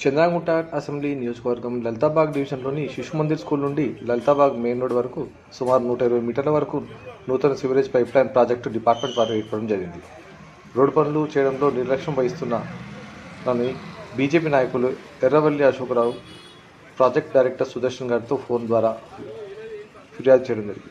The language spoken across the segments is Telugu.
చంద్రాగుట్ట అసెంబ్లీ నియోజకవర్గం లలితాబాగ్ డివిజన్లోని శిశు మందిర్ స్కూల్ నుండి లలితాబాగ్ మెయిన్ రోడ్ వరకు సుమారు నూట ఇరవై మీటర్ల వరకు నూతన sewerage pipe line project department వారు ఏర్పడడం జరిగింది. రోడ్డు పనులు చేయడంలో నిర్లక్ష్యం వహిస్తున్నారని బీజేపీ నాయకులు ఎర్రవల్లి అశోకరావు ప్రాజెక్ట్ డైరెక్టర్ సుదర్శన్ గారితో ఫోన్ ద్వారా ఫిర్యాదు చేయడం జరిగింది.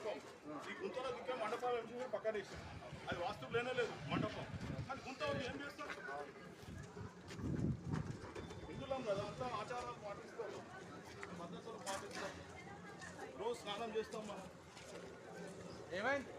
మండపం. ఈ గుంతలో దిక్కే మండపాలు వేసి పక్కన అది వాస్తు లేనే లేదు మండపం. అది గుంత ఏం చేస్తారు? హిందులం కదా అంతా ఆచారాలు పాటిస్తారు. పద్ధతులు పాటిస్తారు. రోజు స్నానం చేస్తాం మనం. ఏమైంది?